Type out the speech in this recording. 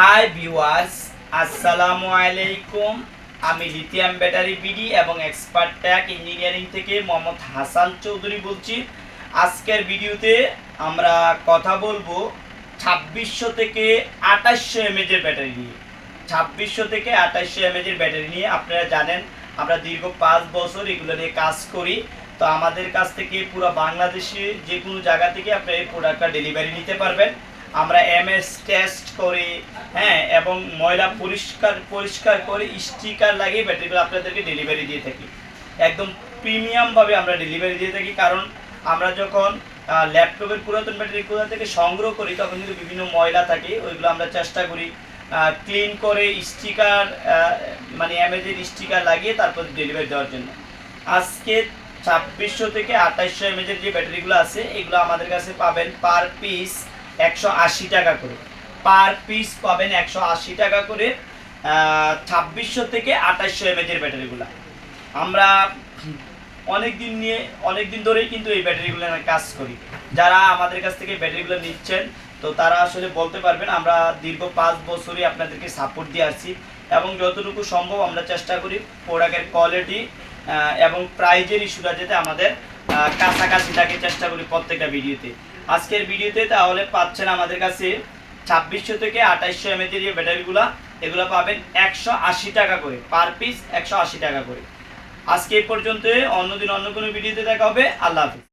Hi viewers আসসালামু আলাইকুম আমি লিথিয়াম ব্যাটারি বিডি এবং এক্সপার্ট ট্যাক ইঞ্জিনিয়ারিং থেকে মোহাম্মদ হাসান চৌধুরী বলছি। আজকের ভিডিওতে আমরা কথা বলব ছাব্বিশশো থেকে আঠাশশো এমএজের ব্যাটারি নিয়ে। ছাব্বিশশো থেকে আঠাশশো এমএজের ব্যাটারি নিয়ে আপনারা জানেন, আমরা দীর্ঘ পাঁচ বছর এগুলো নিয়ে কাজ করি। তো আমাদের কাছ থেকে পুরো বাংলাদেশে যে কোনো জায়গা থেকে আপনি এই প্রোডাক্টটা ডেলিভারি নিতে পারবেন। আমরা এমএস টেস্ট করি হ্যাঁ এবং ময়লা পরিষ্কার পরিষ্কার করে স্টিকার লাগিয়ে ব্যাটারিগুলো আপনাদেরকে ডেলিভারি দিয়ে থাকি। একদম প্রিমিয়ামভাবে আমরা ডেলিভারি দিয়ে থাকি, কারণ আমরা যখন ল্যাপটপের পুরাতন ব্যাটারিগুলো থেকে সংগ্রহ করি, তখন কিন্তু বিভিন্ন ময়লা থাকে, ওইগুলো আমরা চেষ্টা করি ক্লিন করে স্টিকার মানে অ্যামেজের স্টিকার লাগিয়ে তারপর ডেলিভারি দেওয়ার জন্য। আজকে ছাব্বিশশো থেকে আঠাইশশো এমএজের যে ব্যাটারিগুলো আছে, এগুলো আমাদের কাছে পাবেন পার পিস একশো আশি টাকা করে। পার পিস পাবেন একশো আশি টাকা করে ছাব্বিশশো থেকে আঠাইশশো এমএজের ব্যাটারিগুলো। আমরা অনেক দিন নিয়ে অনেক দিন ধরেই কিন্তু এই ব্যাটারিগুলো কাজ করি। যারা আমাদের কাছ থেকে ব্যাটারিগুলো নিচ্ছেন, তো তারা আসলে বলতে পারবেন, আমরা দীর্ঘ পাঁচ বছরই আপনাদেরকে সাপোর্ট দিয়ে আসছি। এবং যতটুকু সম্ভব আমরা চেষ্টা করি প্রোডাক্টের কোয়ালিটি এবং প্রাইজের ইস্যুটা যাতে আমাদের কাছাকাছি থাকে, চেষ্টা করি প্রত্যেকটা ভিডিওতে আজকের ভিডিওতে তাহলে পাচ্ছেন আমাদের কাছে ছাব্বিশশো থেকে আঠাইশশো এমএজের যে ব্যাটারিগুলো, এগুলো পাবেন একশো আশি টাকা করে পার পিস একশো আশি টাকা করে। আজকে এই পর্যন্ত অন্যদিন অন্য কোনো ভিডিওতে দেখা হবে, আল্লাহ হাফিজ।